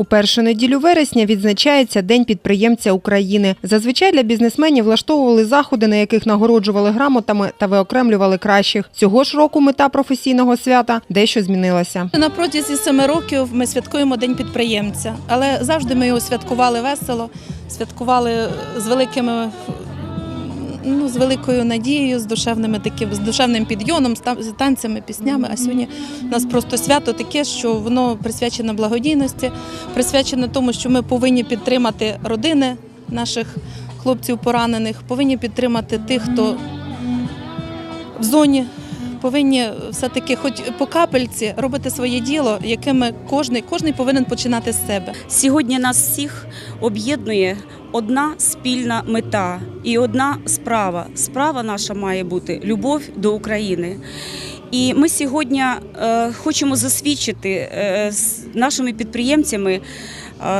У першу неділю вересня відзначається День підприємця України. Зазвичай для бізнесменів влаштовували заходи, на яких нагороджували грамотами та виокремлювали кращих. Цього ж року мета професійного свята дещо змінилася. На протязі семи років ми святкуємо День підприємця, але завжди ми його святкували весело, святкували з великими. Ну, з великою надією, з душевними таким, з душевним підйомом, з танцями, піснями. А сьогодні у нас просто свято таке, що воно присвячене благодійності, присвячене тому, що ми повинні підтримати родини наших хлопців поранених, повинні підтримати тих, хто в зоні повинні все-таки, хоч по капельці, робити своє діло, якими кожний, кожний повинен починати з себе. Сьогодні нас всіх об'єднує одна спільна мета і одна справа. Справа наша має бути любов до України. І ми сьогодні е, хочемо засвідчити е, нашими підприємцями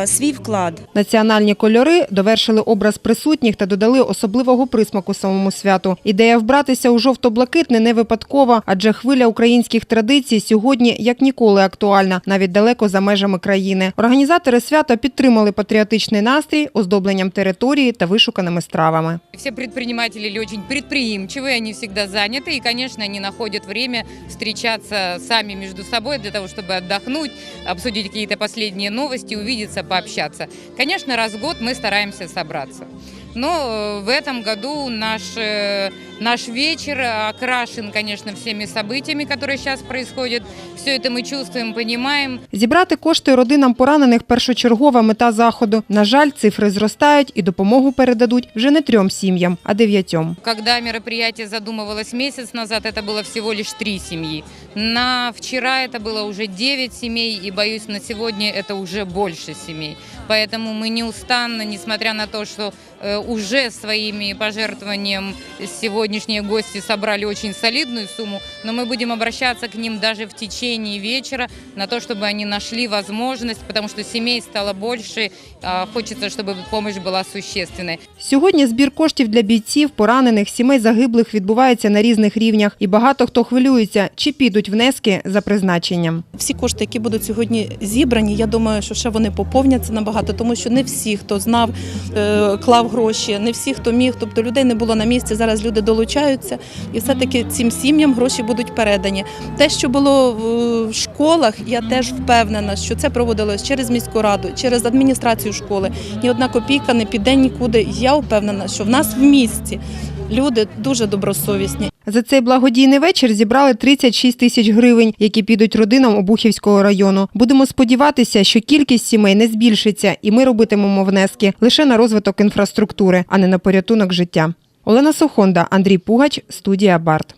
свій вклад. Національні кольори довершили образ присутніх та додали особливого присмаку самому святу. Ідея вбратися у жовто-блакитне не випадкова, адже хвиля українських традицій сьогодні як ніколи актуальна, навіть далеко за межами країни. Організатори свята підтримали патріотичний настрій оздобленням території та вишуканими стравами. Все предприниматели люди очень предприимчивые, они всегда заняты, и, конечно, они находят время встречаться сами между собой для того, чтобы отдохнуть, обсудить какие-то последние новости, увидеться, пообщаться. Конечно, раз в год мы стараемся собраться. Но э, в этом году наш, э, наш вечер окрашен, конечно, всеми событиями, которые сейчас происходят. Все это мы чувствуем, понимаем. Зібрати кошти родинам поранених першочергова мета заходу. На жаль, цифри зростають і допомогу передадуть вже не трьом сім'ям, а дев'ятьом. Когда мероприятие задумывалось месяц назад, это было всего лишь три семьи. На вчера это было уже 9 семей, и, боюсь, на сегодня это уже больше семей. Поэтому мы неустанно, несмотря на то, что э, уже своими пожертвованием сегодняшние гости собрали очень солидную сумму, но мы будем обращаться к ним даже в течение вечера на то, чтобы они нашли возможность, потому что семей стало больше, а хочется, чтобы помощь была существенной. Сьогодні збір коштів для бійців, поранених, сімей загиблих відбувається на різних рівнях, і багато хто хвилюється, чи підуть внески за призначенням. Всі кошти, які будуть сьогодні зібрані, я думаю, що ще вони поповняться набагато, тому що не всі, хто знав, е, клав гроші, не всі, хто міг, тобто людей не було на місці. Зараз люди долучаються, і все-таки цим сім'ям гроші будуть передані. Те, що було в школах, я теж впевнена, що це проводилось через міську раду, через адміністрацію школи. Ні одна копійка не піде нікуди. Я впевнена, що в нас в місті люди дуже добросовісні. За цей благодійний вечір зібрали 36 тисяч гривень, які підуть родинам Обухівського району. Будемо сподіватися, що кількість сімей не збільшиться, і ми робитимемо внески лише на розвиток інфраструктури, а не на порятунок життя. Олена Сохонда, Андрій Пугач, студія Барт.